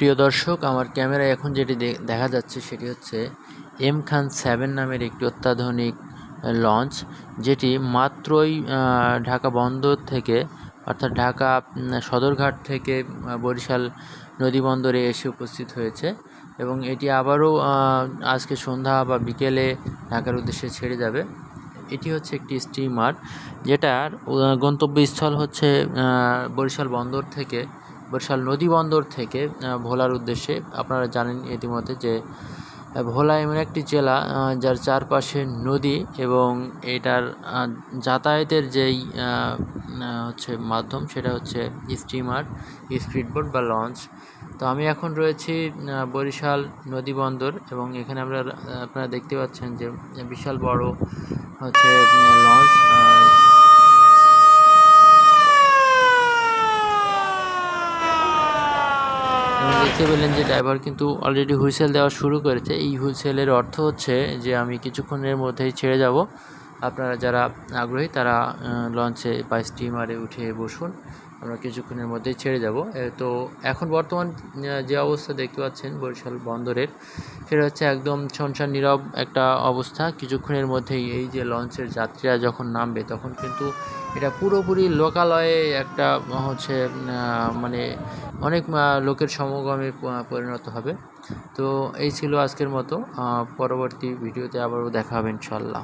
প্রিয় দর্শক, আমার ক্যামেরায় এখন যেটি দেখা যাচ্ছে সেটি হচ্ছে এম খান সেভেন নামের একটি অত্যাধুনিক লঞ্চ যেটি মাত্রই ঢাকা বন্দর থেকে, অর্থাৎ ঢাকা সদরঘাট থেকে বরিশাল নদী বন্দরে এসে উপস্থিত হয়েছে এবং এটি আবারও আজকে সন্ধ্যা বা বিকেলে ঢাকার উদ্দেশ্যে ছেড়ে যাবে। এটি হচ্ছে একটি স্টিমার যেটার গন্তব্যস্থল হচ্ছে বরিশাল বন্দর থেকে বরিশাল নদী বন্দর থেকে ভোলার উদ্দেশ্যে আপনারা জানেন ইতিমধ্যে যে ভোলা এমন একটি জেলা যার চারপাশে নদী এবং এটার যাতায়াতের যেই হচ্ছে মাধ্যম সেটা হচ্ছে স্টিমার, স্পিডবোট বা লঞ্চ। তো আমি এখন রয়েছি বরিশাল নদী বন্দর এবং এখানে আমরা আপনারা দেখতে পাচ্ছেন যে বিশাল বড় হচ্ছে লঞ্চ এবং দেখতে পেলেন যে ড্রাইভার কিন্তু অলরেডি হুইসেল দেওয়া শুরু করেছে। এই হুইসেলের অর্থ হচ্ছে যে আমি কিছুক্ষণের মধ্যেই ছেড়ে যাব। আপনারা যারা আগ্রহী, তারা লঞ্চে বা স্টিমারে উঠে বসুন। আমরা কিছুক্ষণের মধ্যেই ছেড়ে যাব। তো এখন বর্তমান যে অবস্থা দেখতে পাচ্ছেন বরিশাল বন্দরের, সেটা হচ্ছে একদম ছনছান নীরব একটা অবস্থা। কিছুক্ষণের মধ্যেই এই যে লঞ্চের যাত্রীরা যখন নামবে, তখন কিন্তু এটা পুরোপুরি লোকালয়ে একটা, হচ্ছে মানে অনেক লোকের সমাগমে পরিণত হবে। তো এই ছিল আজকের মতো। পরবর্তী ভিডিওতে আবারও দেখা হবে ইনশাল্লাহ